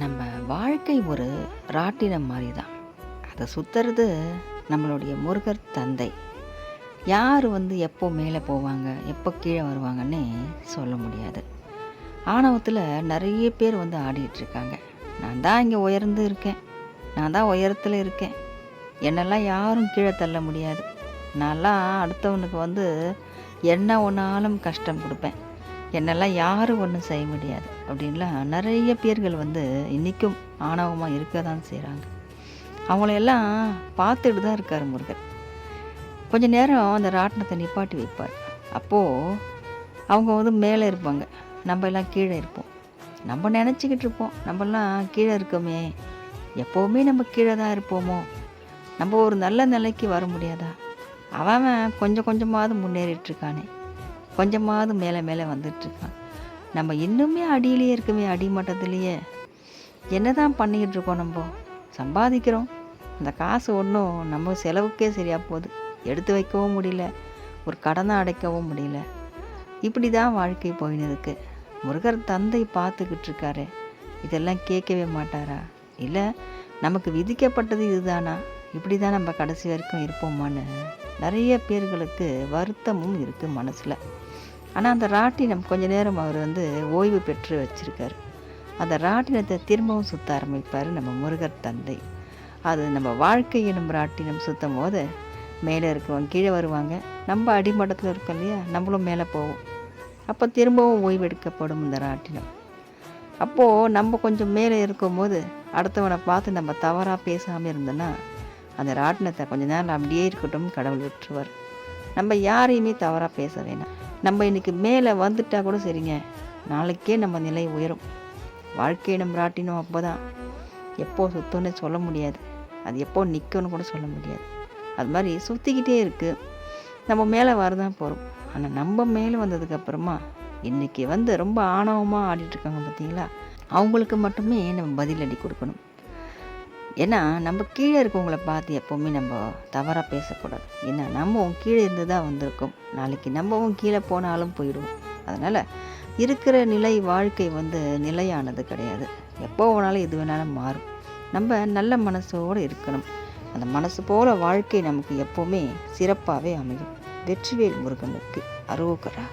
நம்ம வாழ்க்கை ஒரு ராட்டினம் மாதிரி தான் அதை சுற்றுறது நம்மளுடைய முருகர் தந்தை. யார் வந்து எப்போ மேலே போவாங்க எப்போ கீழே வருவாங்கன்னு சொல்ல முடியாது. ஆணவத்தில் நிறைய பேர் வந்து ஆடிட்டுருக்காங்க நான் தான் இங்கே உயர்ந்து இருக்கேன். நான் தான் உயரத்தில் இருக்கேன். என்னெல்லாம் யாரும் கீழே தள்ள முடியாது. நான்லாம் அடுத்தவனுக்கு வந்து என்ன ஒன்றாலும் கஷ்டம் கொடுப்பேன். என்னெல்லாம் யாரும் ஒன்றும் செய்ய முடியாது அப்படின்லாம் நிறைய பேர்கள் வந்து இன்றைக்கும் ஆணவமாக இருக்க தான் செய்கிறாங்க அவங்களையெல்லாம் பார்த்துட்டு தான் இருக்கார் முருகர் கொஞ்ச நேரம் அந்த ராட்டினத்தை நிப்பாட்டி வைப்பார். அப்போது அவங்க வந்து மேலே இருப்பாங்க. நம்ம எல்லாம் கீழே இருப்போம். நம்ம நினச்சிக்கிட்டு இருப்போம். நம்மலாம் கீழே இருக்கோமே. எப்போவுமே நம்ம கீழே தான் இருப்போமோ? நம்ம ஒரு நல்ல நிலைக்கு வர முடியாதா? அவன் கொஞ்சம் கொஞ்சமாவது முன்னேறிட்டுருக்கானே கொஞ்சமாவது மேலே மேலே வந்துட்டுருக்கான். நம்ம இன்னுமே அடியிலேயே இருக்கவே அடிமட்டத்துலேயே என்ன தான் பண்ணிக்கிட்டு இருக்கோம் நம்ம? சம்பாதிக்கிறோம். அந்த காசு ஒன்றும் நம்ம செலவுக்கே சரியாக போகுது. எடுத்து வைக்கவும் முடியல. ஒரு கடனை அடைக்கவும் முடியல. இப்படி தான் வாழ்க்கை போயின்னு முருகர் தந்தை பார்த்துக்கிட்டு இருக்காரு. இதெல்லாம் கேட்கவே மாட்டாரா? இல்லை நமக்கு விதிக்கப்பட்டது இதுதானா? இப்படி தான் நம்ம கடைசி வரைக்கும் இருப்போமான்னு. நிறைய பேர்களுக்கு வருத்தமும் இருக்குது மனசில். ஆனால் அந்த ராட்டினம் கொஞ்ச நேரம் அவர் வந்து ஓய்வு பெற்று வச்சுருக்கார். அந்த ராட்டினத்தை திரும்பவும் சுத்த ஆரம்பிப்பார் நம்ம முருகர் தந்தை. அது நம்ம வாழ்க்கை எனும் ராட்டினம் சுத்தும் போது மேலே இருக்கவங்க கீழே வருவாங்க. நம்ம அடிமட்டத்தில் இருக்கோம் இல்லையா? நம்மளும் மேலே போவோம். அப்போ திரும்பவும் ஓய்வெடுக்கப்படும் இந்த ராட்டினம். அப்போது நம்ம கொஞ்சம் மேலே இருக்கும்போது அடுத்தவனை பார்த்து நம்ம தவறாக பேசாமல் இருந்தோன்னா அந்த ராட்டினத்தை கொஞ்ச நேரம் அப்படியே இருக்கட்டும் கடவுள் விட்டுருவார். நம்ம யாரையுமே தவறாக பேச வேணாம். நம்ம இன்னைக்கு மேலே வந்துட்டா கூட சரிங்க. நாளைக்கே நம்ம நிலை உயரும். வாழ்க்கையை நம்ம ராட்டினோம் அப்போ தான் எப்போது சுத்தம்னு சொல்ல முடியாது. அது எப்போ நிற்கும்னு கூட சொல்ல முடியாது. அது மாதிரி சுற்றிக்கிட்டே இருக்குது நம்ம மேலே வரதான் போகிறோம் ஆனால் நம்ம மேலே வந்ததுக்கப்புறமா இன்றைக்கி வந்து ரொம்ப ஆணவமாக ஆடிட்டுருக்காங்க பார்த்தீங்களா அவங்களுக்கு மட்டுமே நம்ம பதிலடி கொடுக்கணும். ஏன்னா நம்ம கீழே இருக்கவங்களை பார்த்து எப்போவுமே நம்ம தவறாக பேசக்கூடாது. ஏன்னா நம்மவும் கீழே இருந்து தான் வந்திருக்கோம். நாளைக்கு நம்மவும் கீழே போனாலும் போயிடுவோம். அதனால் இருக்கிற நிலை வாழ்க்கை வந்து நிலையானது கிடையாது. எப்போ வேணாலும் எது வேணாலும் மாறும். நம்ம நல்ல மனசோடு இருக்கணும். அந்த மனசு போல் வாழ்க்கை நமக்கு எப்போவுமே சிறப்பாகவே அமையும். வெற்றிவேல் முருகனுக்கு அரோகரா